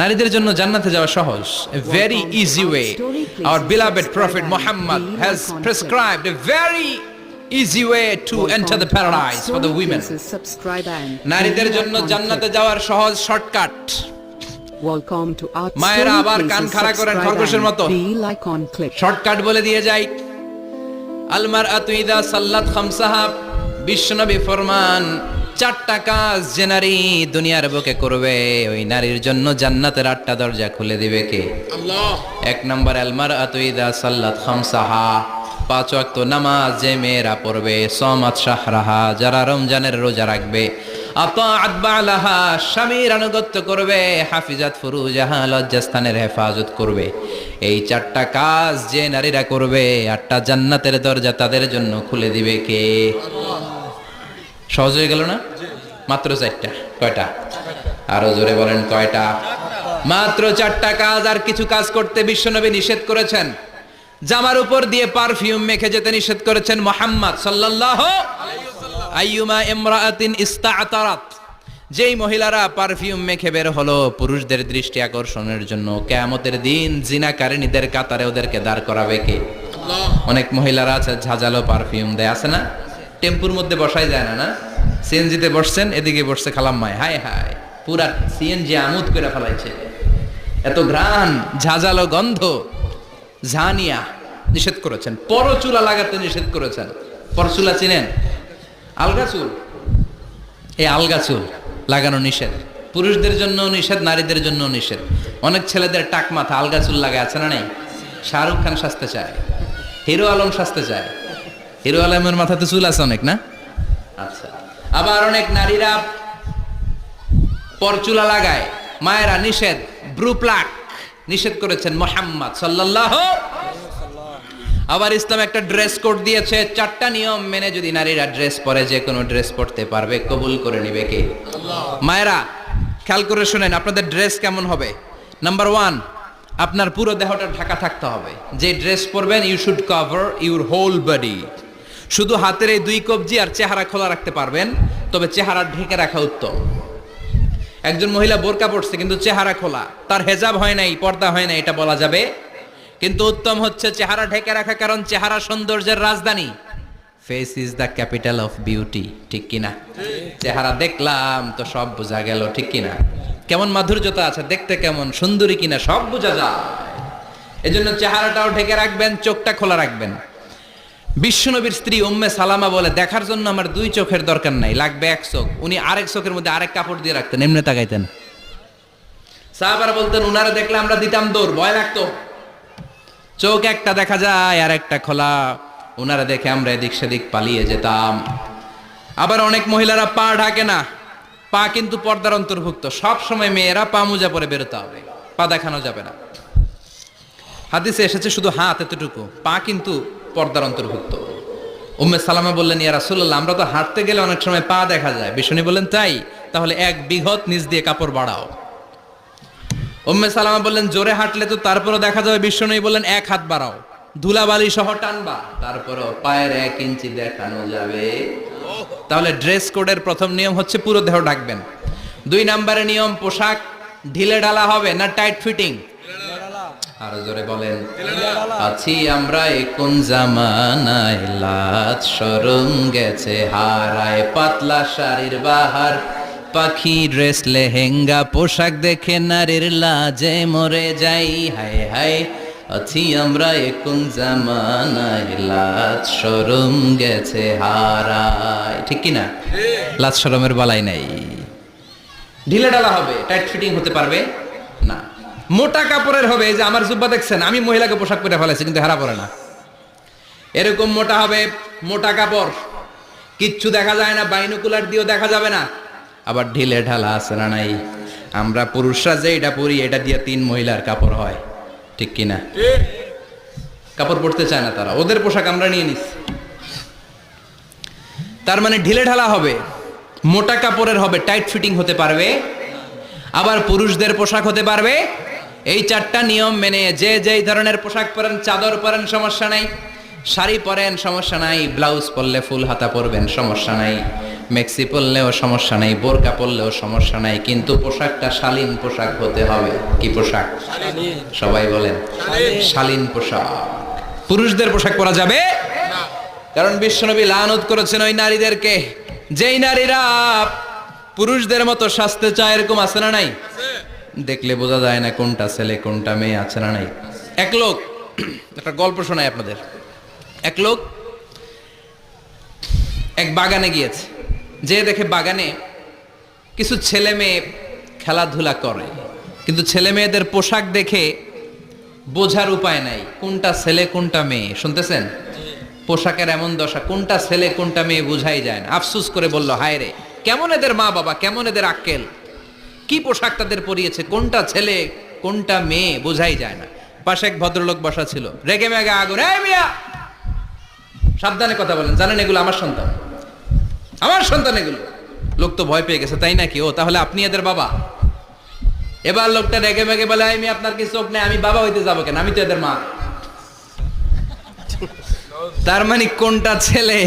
নারীদের জন্য জান্নাতে যাওয়া সহজ। A very easy way our beloved prophet Muhammad has prescribed a very easy way to enter the paradise for the women. নারীদের জন্য জান্নাতে যাওয়ার সহজ শর্টকাট Welcome to our মায়েরা আবার কান খাড়া করেন খরগোশের মতো। শর্টকাট বলে দিয়ে যাই। আলমার আতুইদা সাল্লাত খামসাহা বিশ্বনবী ফরমান চারটা কাজ যে নারী দুনিয়ার বুকে করবে ওই নারীর জন্য জান্নাতের আটটা দরজা খুলে দিবে কে? এক নম্বর আলমার আতুইদা সাল্লাত খামসাহা। পাঁচ ওয়াক্ত নামাজ যে মেয়েরা পড়বে সমাত শাহরাহা যারা রমজানের রোজা রাখবে। স্বামীর আনুগত্য করবে হাফিজাত ফুরুজাহা লজ্জাস্থানের হেফাজত করবে। এই চারটা কাজ যে নারীরা করবে আটটা জান্নাতের দরজা তাদের জন্য খুলে দিবে কে? সহজ হয়ে গেল না? মাত্র চারটা কয়টা? আরও জোরে বলেন কয়টা? মাত্র চারটা কাজ আর কিছু কাজ করতে বিশ্বনবী নিষেধ করেছেন। জামার উপর দিয়ে পারফিউম মেখে যেতে নিষেধ করেছেন মোহাম্মদ সাল্লাল্লাহু আইয়ুমা ইমরাআতিন ইস্তাআতারাত। যেই মহিলারা পারফিউম মেখে বের হলো পুরুষদের দৃষ্টি আকর্ষণের জন্য কেয়ামতের দিন জিনাকারিনীদের কাতারে ওদেরকে দাঁড় করাবে কে? অনেক মহিলারা আছে ঝাঁঝালো পারফিউম দেয় আছে না? টেম্পুর মধ্যে বসাই যায় না না? সিএনজিতে বসছেন, এদিকে বসছে খালাম্মায় হায় হায়, পুরা সিএনজি আমুদ করে ফেলাইছে। এত ঘ্রাণ, ঝাঁঝালো গন্ধ, ঝানিয়া নিষেধ করেছেন। পরচুলা লাগাতে নিষেধ করেছেন। পরচুলা চিনেন? আলগা চুল? এই আলগা চুল, লাগানো নিষেধ। পুরুষদের জন্য নিষেধ, নারীদের জন্য নিষেধ। অনেক ছেলেদের টাক মাথা আলগা চুল লাগায়, আছে না নাই? শাহরুখ খান সাজতে চায়। হিরো আলম সাজতে চায়। হিরো আলমের মাথাতে চুল আছে অনেক না? আচ্ছা। আবার অনেক নারীরা পরচুলা লাগায়। মায়েরা নিষেধ ব্রু প্লাক নিষেধ করেছেন মোহাম্মদ সাল্লাল্লাহু আবার ইসলাম একটা ড্রেস কোড দিয়েছে চারটা নিয়ম মেনে যদি নারীরা ড্রেস পরে যে কোনো ড্রেস পরতে পারবে কবুল করে নিবে কে? মায়েরা খেয়াল করে শুনেন আপনাদের ড্রেস কেমন হবে? নাম্বার ওয়ান আপনার পুরো দেহটা ঢাকা থাকতে হবে। যে ড্রেস পরবেন you should cover your whole body শুধু হাতের এই দুই কবজি আর চেহারা খোলা রাখতে পারবেন, তবে চেহারা ঢেকে রাখা উত্তম। একজন মহিলা বোরকা পড়ছে কিন্তু চেহারা খোলা। তার হেজাব হয় নাই, পর্দা হয় না এটা বলা যাবে। কিন্তু উত্তম হচ্ছে চেহারা ঢেকে রাখা, কারণ চেহারা সৌন্দর্যের রাজধানী। Face is the capital of beauty ঠিক কিনা চেহারা দেখলাম তো সব বোঝা গেল, ঠিক কিনা কেমন মাধুর্যতা আছে, দেখতে কেমন, সুন্দরী কিনা সব বোঝা যায়। এজন্য চেহারাটাও ঢেকে রাখবেন, চোখটা খোলা রাখবেন। বিশ্বনবীর স্ত্রী উম্মে সালামা বলে, দেখার জন্য আমার দুই চোখের দরকার নাই, লাগবে এক চোখ। উনি আরেক চোখের মধ্যে আরেক কাপড় দিয়ে রাখতেন, এমনি তাকাইতেন। সাহাবারা বলতেন, উনারা দেখলে আমরা দিতাম দৌড়, ভয় লাগতো। চোখ একটা দেখা যায়, আর একটা খোলা। ওনারা দেখে আমরা এদিক সেদিক পালিয়ে যেতাম। আবার অনেক মহিলারা পা ঢাকে না, পা কিন্তু পর্দার অন্তর্ভুক্ত। সব সময় মেয়েরা পা মোজা পরে বেরোতে হবে, পা দেখানো যাবে না। হাদিসে এসেছে শুধু হাত এতটুকু, পা কিন্তু পর্দার অন্তর্ভুক্ত। উম্মে সালামা বললেন, ইয়া রাসূলুল্লাহ, আমরা তো হাঁটতে গেলে অনেক সময় পা দেখা যায়। বিষ্ণু বললেন, তাই? তাহলে এক বিঘত নিচ দিয়ে কাপড় বাড়াও। উম্মে সালামা বললেন, জোরে হাঁটলে তো তারপরও দেখা যাবে। বিশ্বনবী বললেন, এক হাত বাড়াও। ধুলাবালি সহ টানবা, তারপরও পায়ের এক ইঞ্চি দেখানো যাবে। তাহলে ড্রেস কোডের প্রথম নিয়ম হচ্ছে পুরো দেহ ঢাকবেন। দুই নম্বরের নিয়ম, পোশাক ঢিলে ঢালা হবে না টাইট ফিটিং? আরও জোরে বলেন আছি আমরা কোন জামানায় লাজ শরম গেছে হারায় পাতলা শাড়ির বাহার। পাখি ড্রেস লেহেঙ্গা পোশাক দেখে নারীর লাজে মরে যাই। হায় হায় আছি আমরা কোন জামানায় লাজ শরম গেছে হারায়। ঠিক কি না লাজ শরমের বালাই নাই। ঢিলে ডালা হবে টাইট ফিটিং হতে পারবে? না। মোটা কাপড়ের হবে যে আমার জুব্বা দেখছেন, আমি মহিলাকে পোশাক পরে ফেলেছি কিন্তু হেরা পরে না। এরকম মোটা হবে, মোটা কাপড়, কিচ্ছু দেখা যায় না, বাইনোকুলার দিয়েও দেখা যাবে না। আবার ঢিলে ঢালা আছে না নাই? আমরা পুরুষরা যে এটা পরি, এটা দিয়ে তিন মহিলার কাপড় হয়। ঠিক কি না কাপড় পরতে চায় না তারা, ওদের পোশাক আমরা নিয়ে নিচ্ছি। তার মানে ঢিলে ঢালা হবে, মোটা কাপড়ের হবে, টাইট ফিটিং হতে পারবে, আবার পুরুষদের পোশাক হতে পারবে এই চারটা নিয়ম মেনে যে যেই ধরনের পোশাক পরেন, চাদর পরেন, সমস্যা নাই। শাড়ি পরেন, সমস্যা নাই। ব্লাউজ পরলে ফুল হাতা পরবেন, সমস্যা নাই। মেক্সি পরলেও সমস্যা নাই। বোরকা পরলেও সমস্যা নাই। কিন্তু পোশাকটা শালীন পোশাক হতে হবে। কি পোশাক? সবাই বলেন। শালীন পোশাক। পুরুষদের পোশাক পরা যাবে? কারণ বিশ্বনবী লানত করেছেন ওই নারীদেরকে। যেই নারীরা পুরুষদের মতো সাজতে চায়, এরকম আছে না নাই? দেখলে বোঝা যায় না কোনটা ছেলে, কোনটা মেয়ে আছে না নাই। এক লোক, একটা গল্প শোনাই আপনাদের। এক লোক এক বাগানে গিয়েছে। যে দেখে বাগানে কিছু ছেলে মেয়ে খেলাধুলা করে। কিন্তু ছেলে মেয়েদের পোশাক দেখে বোঝার উপায় নাই, কোনটা ছেলে, কোনটা মেয়ে। শুনতেছেন? পোশাকের এমন দশা, কোনটা ছেলে, কোনটা মেয়ে বোঝাই যায় না। আফসুস করে বলল, হায় রে, কেমন এদের মা বাবা কেমন এদের আক্কেল? কি পোশাক তাদের পরিয়েছে? কোনটা ছেলে, কোনটা মেয়ে, বোঝাই যায় না। পাশে এক ভদ্রলোক বসা ছিল। রেগে মেগে আগুন সাবধানে কথা বলেন, জানেন এগুলো আমার সন্তান। আমার সন্তান এগুলো। লোক তো ভয় পেয়ে গেছে, তাই নাকি? ও, তাহলে আপনি এদের বাবা? এবার লোকটা রেগে মেগে বলে আমি আপনার কি চোখ নেই? আমি বাবা হইতে যাব কেন? আমি তো এদের মা। তার মানে কোনটা ছেলে?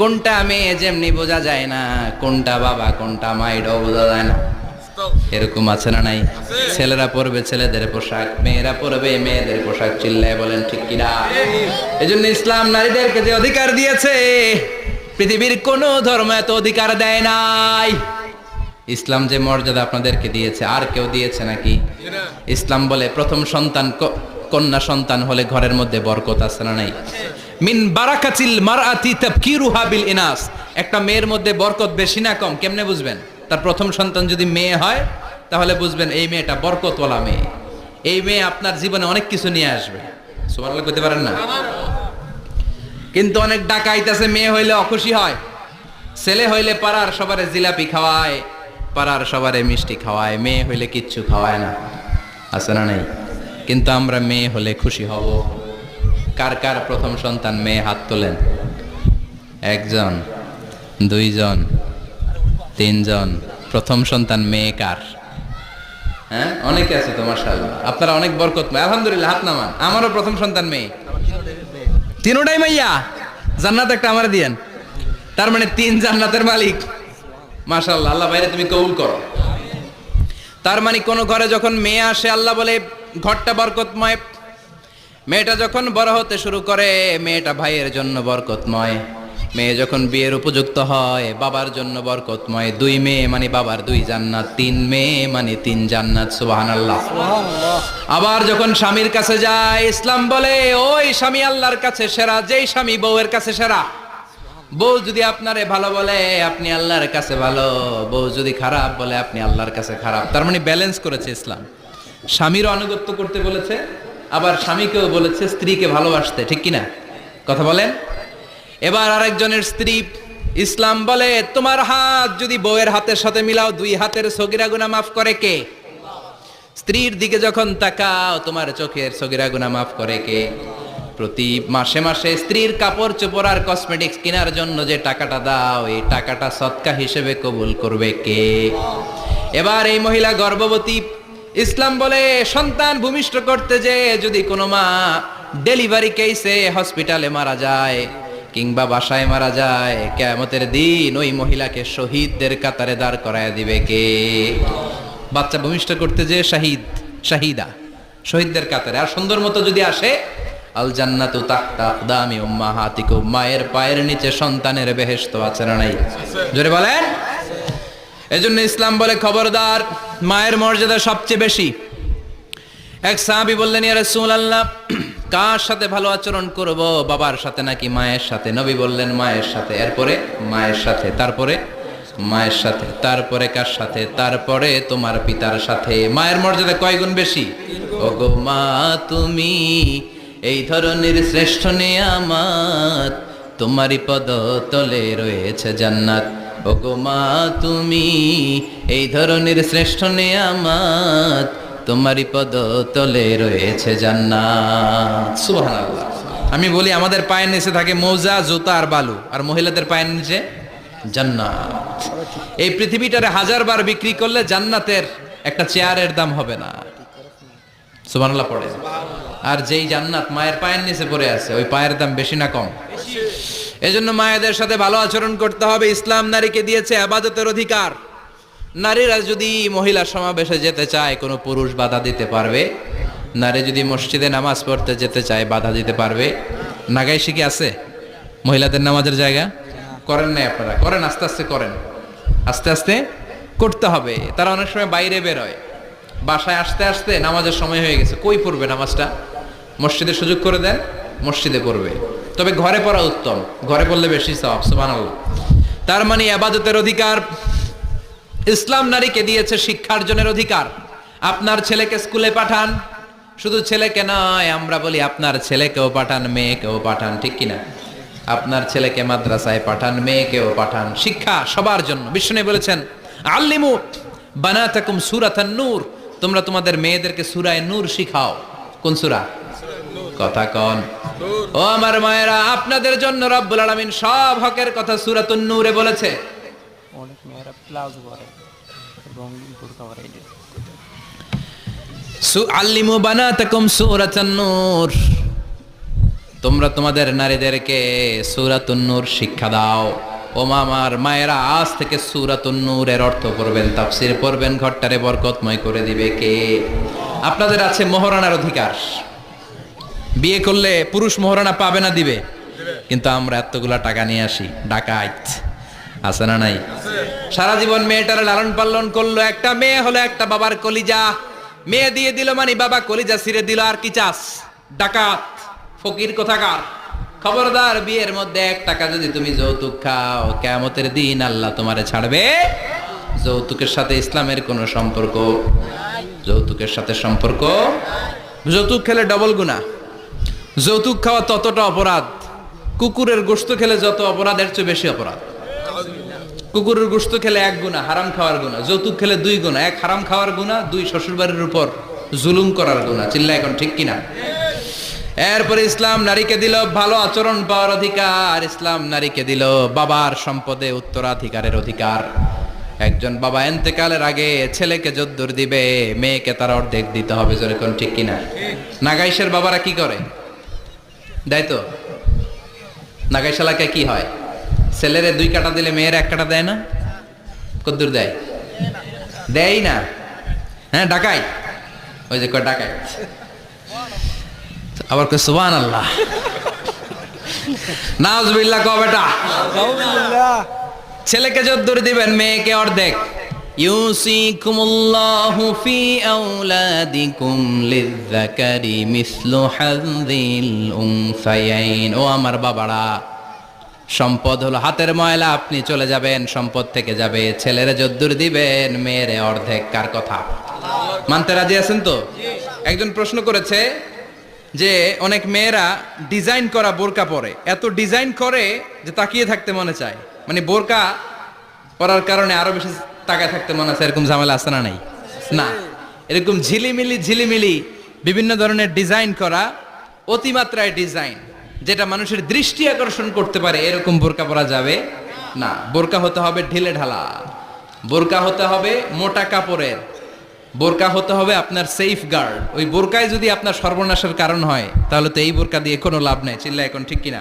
কোনটা মেয়ে যেমনি বোঝা যায় না কোনটা বাবা কোনটা মা এটাও বোঝা যায় না। এরকম আছে না নাই? ছেলেরা পরবে ছেলেদের পোশাক মেয়েরা পরবে মেয়েদের পোশাক চিল্লায় বলেন ঠিক কিনা? এই জন্য ইসলাম নারীদেরকে যে অধিকার দিয়েছে পৃথিবীর কোন ধর্ম এত অধিকার দেয় নাই। ইসলাম যে মর্যাদা আপনাদেরকে দিয়েছে আর কেউ দিয়েছে নাকি? ইসলাম বলে প্রথম সন্তান কন্যা সন্তান হলে ঘরের মধ্যে বরকত আছে না নাই? মিন বারাকাতিল মারআতি তাবকিরুহা বিল ইনাস। একটা মেয়ের মধ্যে বরকত বেশি না কম, কেমনে বুঝবেন? তার প্রথম সন্তান যদি মেয়ে হয়, তাহলে বুঝবেন এই মেয়েটা বরকতওয়ালা মেয়ে। এই মেয়ে আপনার জীবনে অনেক কিছু নিয়ে আসবে। সুবহানাল্লাহ কইতে পারেন না? কিন্তু অনেক ডাকাইতেছে মেয়ে হইলে অখুশি হয়। ছেলে হইলে পাড়ার সবারে জিলাপি খাওয়ায়, পাড়ার সবারে মিষ্টি খাওয়ায়, মেয়ে হইলে কিচ্ছু খাওয়ায় না। আছে না নাই? কিন্তু আমরা মেয়ে হলে খুশি হব। কার কার প্রথম সন্তান মেয়ে হাত তোলেন? একজন, দুইজন, তিনজন। প্রথম সন্তান মেয়ে কার? হ্যাঁ? অনেকে আছে তোমার সাল আপনারা অনেক বরকত আলহামদুলিল্লাহ, হাত নামান। আমারও প্রথম সন্তান মেয়ে। তিনোটাই মাইয়া? জান্নাত একটা আমার দিয়েন। তার মানে তিন জান্নাতের মালিক। মাশাল্লাহ আল্লাহ বাইরে তুমি কবুল করো। তার মানে কোন ঘরে যখন মেয়ে আসে, আল্লাহ বলে, ঘরটা বরকতময়। মেয়েটা যখন বড় হতে শুরু করে মেয়েটা ভাইয়ের জন্য বরকতময়। মেয়ে যখন বিয়ের উপযুক্ত হয় বাবার জন্য বরকতময়। দুই মেয়ে মানে বাবার দুই জান্নাত তিন মেয়ে মানে তিন জান্নাত সুবহানাল্লাহ। আবার যখন স্বামীর কাছে যায় ইসলাম বলে ওই স্বামী আল্লাহর কাছে সেরা যেই স্বামী বউয়ের কাছে সেরা। বউ যদি আপনারে ভালো বলে আপনি আল্লাহর কাছে ভালো। বউ যদি খারাপ বলে আপনি আল্লাহর কাছে খারাপ। তার মানে ব্যালেন্স করেছে ইসলাম। স্বামীর আনুগত্য করতে বলেছে আবার স্বামীকেও বলেছে স্ত্রীকে ভালোবাসতে, ঠিক কিনা? কথা বলেন? এবার আরেকজনের স্ত্রী ইসলাম বলে, তোমার হাত যদি বউয়ের হাতের সাথে মিলাও, দুই হাতের সগিরা গুনা মাফ করে কে? স্ত্রীর দিকে যখন তাকাও, তোমার চোখের সগিরা গুনা মাফ করে কে? প্রতি মাসে মাসে স্ত্রীর কাপড় চোপড় আর কসমেটিক্স কেনার জন্য যে টাকাটা দাও, এই টাকাটা সৎকা হিসেবে কবুল করবে কে? এবার এই মহিলা গর্ভবতী ইসলাম বলে সন্তান ভূমিষ্ঠ করতে যে যদি কোনো মা ডেলিভারি কেসে হসপিটালে মারা যায় কিংবা বাসায় মারা যায়, কেয়ামতের দিন ওই মহিলাকে শহীদদের কাতারে দাঁড় করায় দিবে কে? বাচ্চা ভূমিষ্ঠ করতে যে শাহিদ, শাহিদা, শহীদদের কাতারে। আর সুন্দর মতো যদি আসে, আল জান্নাতু তাহতা আকদামি উম্মাহাতিকুম। মায়ের পায়ের নিচে সন্তানের বেহেশত আছে না নাই? জোরে বলেন। এজন্য ইসলাম বলে খবরদার, মায়ের মর্যাদা সবচেয়ে বেশি। এক সাহাবী বললেন, ইয়া রাসূলুল্লাহ, কার সাথে ভালো আচরণ করব? বাবার সাথে নাকি মায়ের সাথে? নবী বললেন, মায়ের সাথে। এরপরে, মায়ের সাথে। তারপরে, মায়ের সাথে। তারপরে, কার সাথে? তারপরে, তোমার পিতার সাথে। মায়ের মর্যাদা কয় গুণ বেশি? ওগো মা, তুমি এই ধরনের শ্রেষ্ঠ নেয়ামাত, তোমারই পদ তলে রয়েছে জান্নাত। ওগো মা, তুমি এই ধরনের শ্রেষ্ঠ নেয়ামাত তোমারই পদ তলে রয়েছে জান্নাত। আমি বলি, আমাদের পায়ের নিচে থাকে মৌজা, জুতা আর বালু, আর মহিলাদের পায়ের নিচে জান্নাত। এই পৃথিবীটারে হাজার বার বিক্রি করলে জান্নাতের একটা চেয়ারের দাম হবে না। সুবহানাল্লাহ পড়ে। আর যেই জান্নাত মায়ের পায়ের নিচে পড়ে আছে, ওই পায়ের দাম বেশি না কম? এজন্য মায়েদের সাথে ভালো আচরণ করতে হবে। ইসলাম নারীকে দিয়েছে আবাদতের অধিকার। নারীরা যদি মহিলা সমাবেশে যেতে চায়, কোনো পুরুষ বাধা দিতে পারবে। নারী যদি মসজিদে নামাজ পড়তে যেতে চায়, বাধা দিতে পারবে। নাগাই শিখে আছে? মহিলাদের নামাজের জায়গা? করেন নাই আপনারা? করেন, আস্তে আস্তে করেন। আস্তে আস্তে করতে হবে। তারা অনেক সময় বাইরে বেরোয়। বাসায় আসতে আসতে নামাজের সময় হয়ে গেছে। কই পড়বে নামাজটা? মসজিদে সুযোগ করে দেন, মসজিদে পড়বে। তবে ঘরে পড়া উত্তম। ঘরে পড়লে বেশি সব সুবহানাল্লাহ। তার মানে আবাদতের অধিকার, ইসলাম নারীকে দিয়েছে শিক্ষার্জনের অধিকার। আপনার ছেলেকে স্কুলে পাঠান, শুধু ছেলেকে নয়, আমরা বলি আপনার ছেলেকেও পাঠান, মেয়েকেও পাঠান, ঠিক কিনা? আপনার ছেলেকে মাদ্রাসায় পাঠান, মেয়েকেও পাঠান। শিক্ষা সবার জন্য। বিষ্ণু বলেছেন, আল্লিমু বানাতাকুম সুরাতান নূর। তোমরা তোমাদের মেয়েদেরকে সুরায় নূর শিখাও। কোন সুরা? কথা কন। ও আমার মায়েরা আপনাদের জন্য রব্বুল আলামিন সব হকের কথা সূরাতুন নূরে বলেছে। অনেক মেয়েরা প্লাজো করে এবং বোরকা বানাতাকুম সূরাতান নূর। তোমরা তোমাদের নারীদেরকে সূরাতুন নূর শিক্ষা দাও। ও মামার মায়েরা আজ থেকে সূরাতুন নূরের অর্থ করবেন তাফসীর পড়বেন ঘরটারে বরকতময় করে দিবে কে? আপনাদের আছে মহারানার অধিকার। বিয়ে করলে পুরুষ মহারানা পাবে না, দিবে। কিন্তু আমরা এতগুলা টাকা নিয়ে আসি, ডাকাইত। আছে না নাই? সারা জীবন মেয়েটার লালন পালন করল, একটা মেয়ে হলো একটা বাবার কলিজা। মেয়ে দিয়ে দিল মানে বাবা কলিজা ছিঁড়ে দিল, আর কি চাস? ডাকাত, ফকির কোথাকার? খবরদার, বিয়ের মধ্যে এক টাকা যদি তুমি যৌতুক খাও কেমতের দিন আল্লাহ তোমারে ছাড়বে। যৌতুকের সাথে ইসলামের কোনো সম্পর্ক? যৌতুকের সাথে সম্পর্ক? যৌতুক খেলে ডবল গুণা যৌতুক খাওয়া ততটা অপরাধ। কুকুরের গোস্ত খেলে যত অপরাধ, এর চেয়ে বেশি অপরাধ। কুকুরের গোস্ত খেলে এক গুণা, হারাম খাওয়ার গুণা। যৌতুক খেলে দুই গুণা, এক হারাম খাওয়ার গুণা, দুই শ্বশুরবাড়ির উপর জুলুম করার গুণা। চিল্লা এখন ঠিক কিনা? এরপরে ইসলাম নারীকে দিল ভালো আচরণ পাওয়ার অধিকার। ইসলাম নারীকে দিল বাবার সম্পদে উত্তরাধিকারের অধিকার। একজন বাবা এন্তেকালের আগে ছেলেকে যদ্দুর দিবে, মেয়েকে তার অর্ধেক দিতে হবে। যেরকম ঠিক কিনা? নাগাইশের বাবারা কি করে? দেয় তো? নাগাইশ এলাকায় কি হয়? ছেলেরে দুই কাটা দিলে মেয়ের এক কাটা দেয় না? কদ্দুর দেয়? দেয় না। হ্যাঁ ডাকাই। ওই যে কয় ডাকাই। আবার কয় সুবান আল্লাহ নাজবিল্লাহ কও বেটা। ছেলেকে যদ্দুর দিবেন মেয়েকে অর্ধেক। ইউসিকুমুল্লাহু ফি আওলাদিকুম লিযযাকারি মিসলু হাযিল উনসায়াইন। ও আমার বাবারা, সম্পদ হলো হাতের ময়লা, আপনি চলে যাবেন, সম্পদ থেকে যাবে, ছেলেরা যদ্দুর দিবেন, মেয়েরে অর্ধেক, কার কথা? মানতে রাজি আছেন তো? একজন প্রশ্ন করেছে যে, অনেক মেয়েরা ডিজাইন করা বোরকা পরে। এত ডিজাইন করে যে তাকিয়ে থাকতে মনে চায়। মানে বোরকা পরার কারণে আরও বেশি তাকায় থাকতে মনে আছে এরকম ঝামেলা আছে না নাই? না। এরকম ঝিলিমিলি ঝিলিমিলি বিভিন্ন ধরনের ডিজাইন করা অতিমাত্রায় ডিজাইন যেটা মানুষের দৃষ্টি আকর্ষণ করতে পারে এরকম বোরকা পরা যাবে না। বোরকা হতে হবে ঢিলে ঢালা। বোরকা হতে হবে মোটা কাপড়ের। বোরকা হতে হবে আপনার সেফ গার্ড ওই বোরকায় যদি আপনার সর্বনাশের কারণ হয় তাহলে তো এই বোরকা দিয়ে কোনো লাভ নেই। চিল্লা এখন ঠিক কিনা?